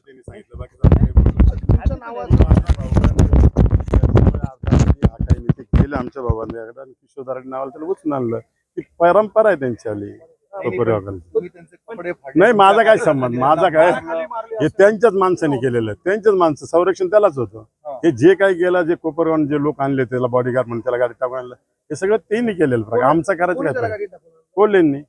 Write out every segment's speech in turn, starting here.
सांगितलं. बाकी केलं आमच्या बाबांनी आणि किशोरदारांनी नावाला त्याला उचलून आणलं. ती परंपरा आहे त्यांची आली. नाही माझा काय संबंध? माझा काय? हे त्यांच्याच माणसाने केलेलं आहे. त्यांच्याच माणसं. संरक्षण त्यालाच होतं. हे. जे काही केलं जे कोपरगाव जे लोक आणले त्याला बॉडीगार्ड म्हणून त्याला गाडी टाकून आणलं. हे सगळं त्यांनी केलेलं आमचा करायचं काय? कोल्हेंनी.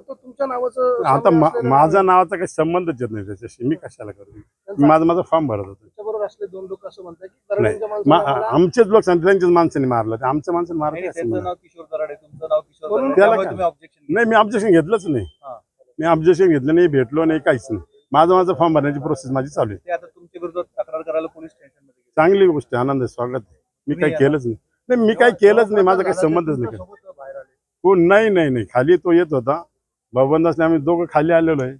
तुमच्या नावाचं आता साम्य मा- असलेलं माझा नावाचा काही संबंधच येत नाही त्याच्याशी. मी कशाला करू? त्यांचा- माझा माझा फॉर्म भरत होतो. त्याच्याबरोबर असले दोन लोक असं म्हणतात की. दरम्यानच्या मा- माणसाला आमचेच लोक सांगतात त्यांच्याच माणसाने मारलं. ते आमच्या माणसाने मारलं नाही, त्यांचं? नाव किशोर दराडे तुमचं नाव किशोर दराडे त्याला त्यामुळे काय? तुम्ही ऑब्जेक्शन नाही मी ऑब्जेक्शन घेतलंच नाही. हा. मी ऑब्जेक्शन घेतलं नाही भेटलो नाही काहीच नाही. माझं माझं फॉर्म भरण्याची प्रोसेस माझी चालू आहे. ते आता तुमच्या विरोधात तक्रार करायला पोलीस स्टेशनमध्ये गेले. चांगली गोष्ट आहे आनंद आहे स्वागत आहे. मी काही तुम्ही केलंच नाही. नाही मी काही केलंच नाही माझा काही संबंधच नाही तुमच्यासोबत बाहेर आले. हो नाही नाही नाही. खाली तो येत होता. भाऊबंदासने आम्ही दोघं खाली आलेलो आहे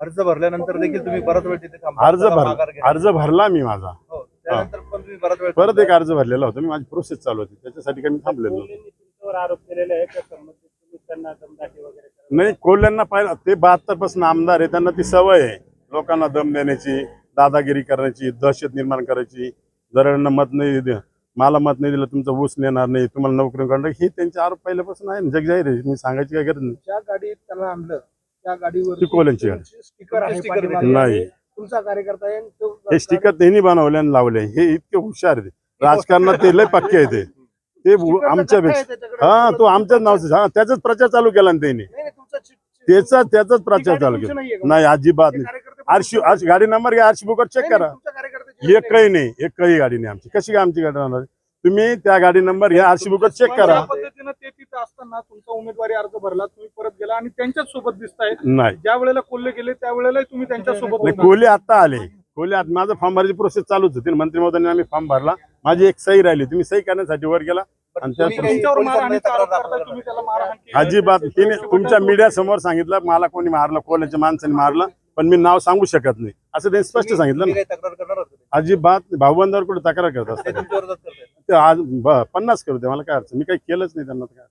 अर्ज भरल्यानंतर देखील तुम्ही बराच वेळ तिथे थांबला. अर्ज त्याला भर घेतला. अर्ज भरला मी माझा हो, त्यानंतर पण तुम्ही बराच वेळ परत एक. अर्ज भरलेला होता मी माझी प्रोसेस चालू होती त्याच्यासाठी काही मी थांबलेलो नव्हतो. तुमच्यावर आरोप केलेले आहे का संबंधित तुम्ही त्यांना दमदाटी वगैरे करत नाही कोल्ह्यांना पाहिलं ते बहात्तरपासून आमदार आहे त्यांना ती सवय आहे लोकांना दम देण्याची दादागिरी करण्याची दहशत निर्माण करायची जरांना मत नाही दे मला मत नाही दिलं तुमचं ऊस नेणार नाही तुम्हाला नोकरी करणार हे त्यांचे आरोप पहिल्यापासून आहे ना, जग जाहीर आहे. मी सांगायची काय गरज नाही. ज्या गाडीत त्यांना आणलं त्या गाडीवर ती कोल्ह्यांची गाडी. स्टिकर आहे sticker पाठीमागे. नाही. तुमचा कार्यकर्ता आहे आणि तो हे स्टिकर त्यांनी बनवले आणि लावले. हे इतके हुशार आहे राजकारणात ते लय पक्के आहे ते ते sticker चा आमच्यापेक्षा जथ्था आहे त्याच्याकडे. हा तो आमच्याच नावाचा हा त्याचाच प्रचार चालू केला ना त्यांनी. नाही, नाही, तुमचा चि- चि- त्याचा त्याचाच ती प्रचार गाडी चालू तुमची केला. नाहीये का? नाही अजिबात ते नाही. कार्यकर्ते आरशी आरशी गाडी नंबर घ्या आरशी बुकर चेक नाही, करा. एकही नाही एकही गाडी नाही आमची. कशी काय आमची गाडी राहणार? तुम्ही त्या गाडी नंबर घ्या आरशी बुकर चेक करा. पद्धतीनं ते तिथं असताना तुमचा उमेदवारी अर्ज भरला तुम्ही परत गेला आणि त्यांच्याच सोबत दिसताय नाही. ज्या वेळेला कोल्हे गेले त्या वेळेला तुम्ही त्यांच्यासोबत नाही, कोहली आता आले. कोहली आता माझं फॉर्म भरायची प्रोसेस चालूच होती. मंत्री महोदयांनी आम्ही फॉर्म भरला. माझी एक सही राहिली तुम्ही सही करण्यासाठी वर गेला. बरं, आणि त्या तुम्ही काही तुमच्यावर मारहाणीचा पोलिसांमध्ये आरोप तक्रार करताय दाखल तुम्ही करा. त्याला मारहाण केली. अजिबात. तिने तुमच्या मीडिया समोर सांगितलं मला कोणी मारलं कोल्याच्या माणसाने मारलं. पण मी नाव सांगू शकत नाही. असं त्यांनी स्पष्ट सांगितलं ना. काही तक्रार करणार होते अजिबात भाऊबंदावर कुठे तक्रार करत असतात. ते आज ब- पन्नास करू दे मला काय अडचण? मी काही केलंच नाही त्यांना तर काय?